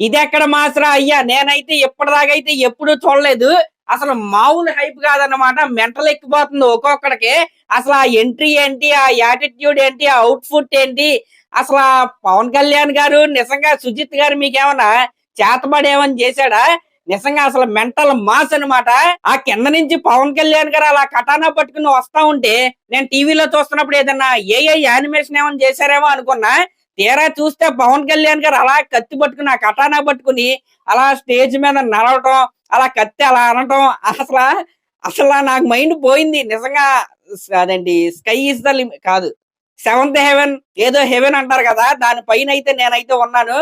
ఇది ఎక్కడ మాసరా అయ్యా? నేనైతే ఇప్పటిదాకైతే ఎప్పుడు చూడలేదు. అసలు మామూలు హైప్ కాదన్నమాట. మెంటల్ ఎక్కిపోతుంది ఒక్కొక్కడికి. అసలు ఆ ఎంట్రీ ఏంటి? ఆ యాటిట్యూడ్ ఏంటి? ఆ అవుట్ఫుట్ ఏంటి? అసలు పవన్ కళ్యాణ్ గారు నిజంగా సుజిత్ గారు మీకేమన్నా చేతబడి ఏమని చేశాడా? నిజంగా అసలు మెంటల్ మాస్ అన్నమాట. ఆ కింద నుంచి పవన్ కళ్యాణ్ గారు అలా కటానా పట్టుకుని వస్తా ఉంటే నేను టీవీలో చూస్తున్నప్పుడు ఏదన్నా ఏ యానిమేషన్ ఏమైనా చేశారేమో అనుకున్నా తీరా చూస్తే పవన్ కళ్యాణ్ గారు అలా కత్తి పట్టుకుని ఆ కటానా పట్టుకుని అలా స్టేజ్ మీద నడవటం అలా కత్తి అలా అనటం అసలు అసలు నాకు మైండ్ పోయింది. నిజంగా అదండి స్కై ఇస్ ద కాదు. సెవెంత్ హెవెన్ ఏదో హెవెన్ అంటారు కదా దాని పైన అయితే నేనైతే ఉన్నాను.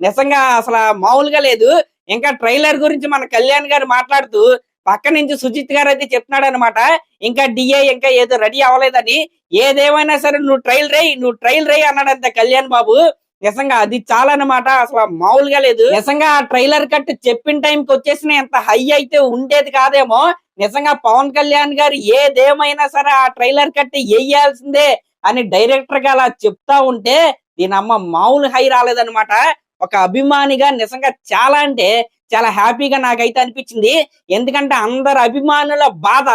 నిజంగా అసలు మామూలుగా లేదు. ఇంకా ట్రైలర్ గురించి మన కళ్యాణ్ గారు మాట్లాడుతూ పక్క నుంచి సుజిత్ గారు అయితే చెప్తున్నాడు అనమాట ఇంకా డిఏ ఇంకా ఏదో రెడీ అవ్వలేదని. ఏదేమైనా సరే నువ్వు ట్రైల్ రేయ్ నువ్వు ట్రైల్ రేయ్ అన్నాడంత కళ్యాణ్ బాబు. నిజంగా అది చాలా అన్నమాట అసలు మామూలుగా లేదు. నిజంగా ఆ ట్రైలర్ కట్ చెప్పిన టైంకి వచ్చేసిన ఎంత హై అయితే ఉండేది కాదేమో. నిజంగా పవన్ కళ్యాణ్ గారు ఏదేమైనా సరే ఆ ట్రైలర్ కట్ వేయాల్సిందే అని డైరెక్టర్గా అలా చెప్తా ఉంటే దీని అమ్మ మామూలు హై రాలేదన్నమాట. ఒక అభిమానిగా నిజంగా చాలా అంటే చాలా హ్యాపీగా నాకైతే అనిపించింది. ఎందుకంటే అందరు అభిమానుల బాధ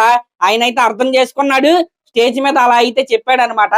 ఆయన అయితే అర్థం చేసుకున్నాడు. స్టేజ్ మీద అలా అయితే చెప్పాడు అనమాట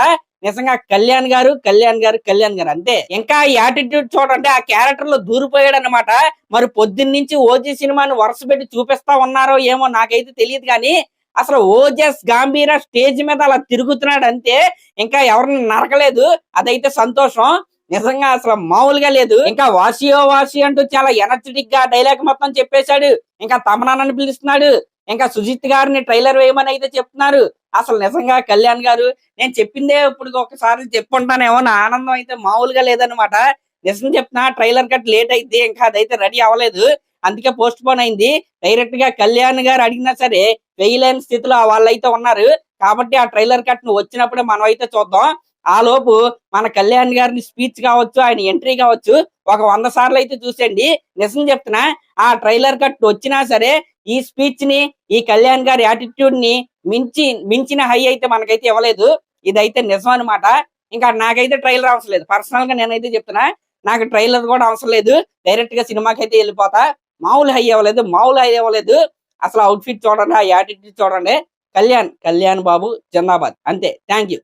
నిజంగా కళ్యాణ్ గారు కళ్యాణ్ గారు కళ్యాణ్ గారు అంతే. ఇంకా యాటిట్యూడ్ చూడండి ఆ క్యారెక్టర్లో దూరిపోయాడు అనమాట మరి పొద్దున్న నుంచి ఓజీ సినిమాని వరుస పెట్టి చూపిస్తా ఉన్నారో ఏమో నాకైతే తెలియదు కానీ అసలు ఓజస్ గాంభీర స్టేజ్ మీద అలా తిరుగుతున్నాడు అంతే ఇంకా ఎవరిని నరకలేదు. అదైతే సంతోషం. నిజంగా అసలు మామూలుగా లేదు. ఇంకా వాసియో వాసి అంటూ చాలా ఎనర్జెటిక్గా డైలాగ్ మొత్తం చెప్పేశాడు. ఇంకా తమనాన్నని పిలుస్తున్నాడు. ఇంకా సుజిత్ గారిని ట్రైలర్ వేయమని అయితే చెప్తున్నారు. అసలు నిజంగా కళ్యాణ్ గారు నేను చెప్పిందే ఇప్పుడు ఒకసారి చెప్పుకుంటానేమో నా ఆనందం అయితే మామూలుగా లేదనమాట నిజం చెప్తున్నా ట్రైలర్ కట్ లేట్ అయితే ఇంకా అదైతే రెడీ అవ్వలేదు. అందుకే పోస్ట్ పోన్ అయింది. డైరెక్ట్గా కళ్యాణ్ గారు అడిగినా సరే వేయలేని స్థితిలో వాళ్ళైతే ఉన్నారు. కాబట్టి ఆ ట్రైలర్ కట్ను వచ్చినప్పుడే మనం అయితే చూద్దాం. ఆ లోపు మన కళ్యాణ్ గారిని స్పీచ్ కావచ్చు ఆయన ఎంట్రీ కావచ్చు ఒక వంద సార్లు అయితే చూసండి నిజం చెప్తున్నా ఆ ట్రైలర్ కట్ వచ్చినా సరే ఈ స్పీచ్ని ఈ కళ్యాణ్ గారి యాటిట్యూడ్ని మించి మించిన హై అయితే మనకైతే ఇవ్వలేదు. ఇదైతే నిజం అనమాట ఇంకా నాకైతే ట్రైలర్ అవసరం లేదు. పర్సనల్గా నేనైతే చెప్తున్నా నాకు ట్రైలర్ కూడా అవసరం లేదు. డైరెక్ట్గా సినిమాకి అయితే వెళ్ళిపోతా. మామూలు హై అవ్వలేదు మామూలు హై అవ్వలేదు అసలు అవుట్ఫిట్ చూడండి ఆ యాటిట్యూడ్ చూడండి. కళ్యాణ్ కళ్యాణ్ బాబు జిందాబాద్. అంతే. Thank you